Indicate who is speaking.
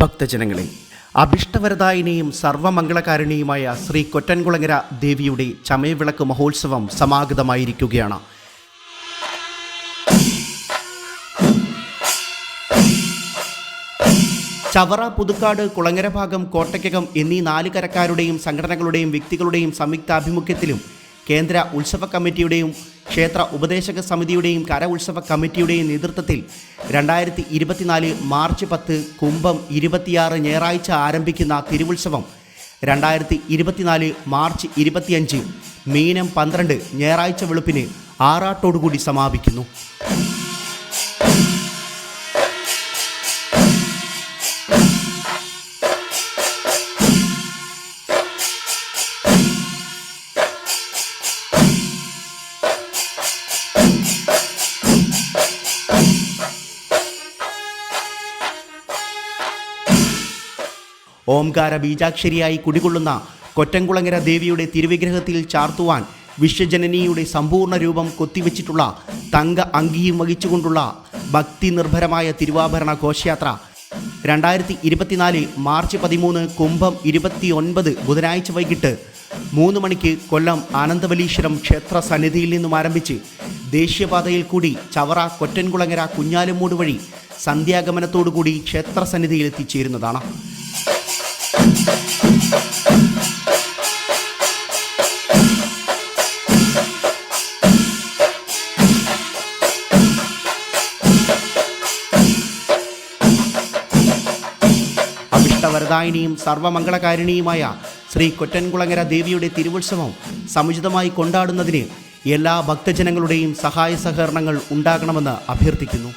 Speaker 1: ഭക്തജനങ്ങളെ അഭിഷ്ടവരദായിനിയും സർവമംഗളകാരിണിയുമായ ശ്രീ കൊറ്റൻകുളങ്ങര ദേവിയുടെ ചമയവിളക്ക് മഹോത്സവം സമാഗതമായിരിക്കുകയാണ്. ചവറ പുതുക്കാട് കുളങ്ങര ഭാഗം കോട്ടയ്ക്കകം എന്നീ നാല് കരക്കാരുടെയും സംഘടനകളുടെയും വ്യക്തികളുടെയും സംയുക്താഭിമുഖ്യത്തിലും കേന്ദ്ര ഉത്സവ കമ്മിറ്റിയുടെയും ക്ഷേത്ര ഉപദേശക സമിതിയുടെയും കര ഉത്സവ കമ്മിറ്റിയുടെയും നേതൃത്വത്തിൽ രണ്ടായിരത്തി ഇരുപത്തിനാല് മാർച്ച് പത്ത് കുംഭം ഇരുപത്തിയാറ് ഞായറാഴ്ച ആരംഭിക്കുന്ന തിരുവുത്സവം രണ്ടായിരത്തി ഇരുപത്തിനാല് മാർച്ച് ഇരുപത്തിയഞ്ച് മീനം പന്ത്രണ്ട് ഞായറാഴ്ച വെളുപ്പിന് ആറാട്ടോടുകൂടി സമാപിക്കുന്നു. ഓംകാര ബീജാക്ഷരിയായി കുടികൊള്ളുന്ന കൊറ്റംകുളങ്ങര ദേവിയുടെ തിരുവിഗ്രഹത്തിൽ ചാർത്തുവാൻ വിശ്വജനനിയുടെ സമ്പൂർണ രൂപം കൊത്തിവെച്ചിട്ടുള്ള തങ്ക അങ്കിയും വഹിച്ചുകൊണ്ടുള്ള ഭക്തി നിർഭരമായ തിരുവാഭരണ ഘോഷയാത്ര. രണ്ടായിരത്തി ഇരുപത്തിനാല് മാർച്ച് പതിമൂന്ന് കുംഭം ഇരുപത്തി ഒൻപത് ബുധനാഴ്ച വൈകിട്ട് മൂന്ന് മണിക്ക് കൊല്ലം ആനന്ദവലീശ്വരം ക്ഷേത്ര സന്നിധിയിൽ നിന്നും ആരംഭിച്ച് ദേശീയപാതയിൽ കൂടി ചവറ കൊറ്റൻകുളങ്ങര കുഞ്ഞാലുമൂട് വഴി സന്ധ്യാഗമനത്തോടുകൂടി ക്ഷേത്ര സന്നിധിയിൽ എത്തിച്ചേരുന്നതാണ്. അഭിഷ്ടവരദായിനിയും സർവമംഗളകാരിണിയുമായ ശ്രീ കൊറ്റൻകുളങ്ങര ദേവിയുടെ തിരുവുത്സവം സമുചിതമായി കൊണ്ടാടുന്നതിന് എല്ലാ ഭക്തജനങ്ങളുടെയും സഹായ സഹകരണങ്ങൾ ഉണ്ടാകണമെന്ന് അഭ്യർത്ഥിക്കുന്നു.